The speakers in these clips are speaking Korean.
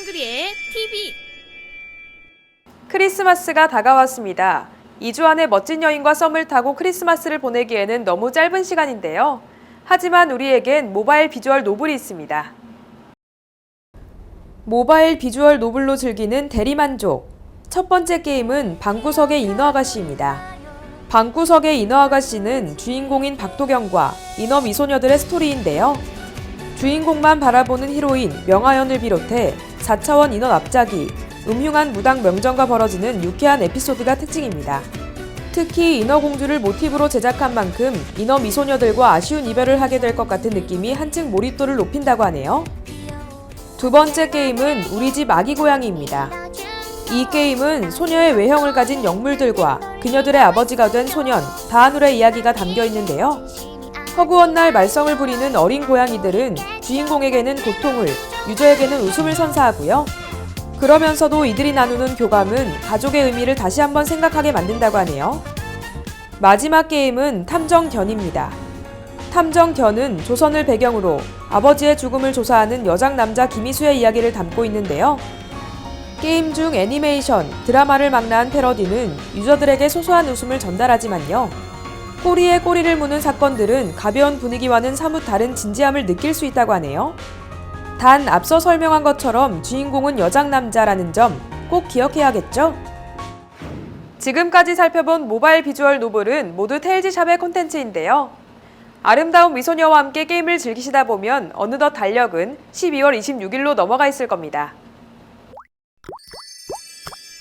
헝그리의 TV 크리스마스가 다가왔습니다. 2주 안에 멋진 여인과 썸을 타고 크리스마스를 보내기에는 너무 짧은 시간인데요. 하지만 우리에겐 모바일 비주얼 노블이 있습니다. 모바일 비주얼 노블로 즐기는 대리만족. 첫 번째 게임은 방구석의 인어 아가씨입니다. 방구석의 인어 아가씨는 주인공인 박도경과 인어 미소녀들의 스토리인데요. 주인공만 바라보는 히로인 명아연을 비롯해 4차원 인어 납작이, 음흉한 무당 명정과 벌어지는 유쾌한 에피소드가 특징입니다. 특히 인어공주를 모티브로 제작한 만큼 인어 미소녀들과 아쉬운 이별을 하게 될 것 같은 느낌이 한층 몰입도를 높인다고 하네요. 두 번째 게임은 우리 집 아기 고양이입니다. 이 게임은 소녀의 외형을 가진 영물들과 그녀들의 아버지가 된 소년 다하눌의 이야기가 담겨 있는데요. 허구한 날 말썽을 부리는 어린 고양이들은 주인공에게는 고통을, 유저에게는 웃음을 선사하고요. 그러면서도 이들이 나누는 교감은 가족의 의미를 다시 한번 생각하게 만든다고 하네요. 마지막 게임은 탐정견입니다. 탐정견은 조선을 배경으로 아버지의 죽음을 조사하는 여장 남자 김희수의 이야기를 담고 있는데요. 게임 중 애니메이션, 드라마를 망라한 패러디는 유저들에게 소소한 웃음을 전달하지만요. 꼬리에 꼬리를 무는 사건들은 가벼운 분위기와는 사뭇 다른 진지함을 느낄 수 있다고 하네요. 단 앞서 설명한 것처럼 주인공은 여장 남자라는 점 꼭 기억해야겠죠? 지금까지 살펴본 모바일 비주얼 노블은 모두 테일즈샵의 콘텐츠인데요. 아름다운 미소녀와 함께 게임을 즐기시다 보면 어느덧 달력은 12월 26일로 넘어가 있을 겁니다.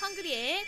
헝그리의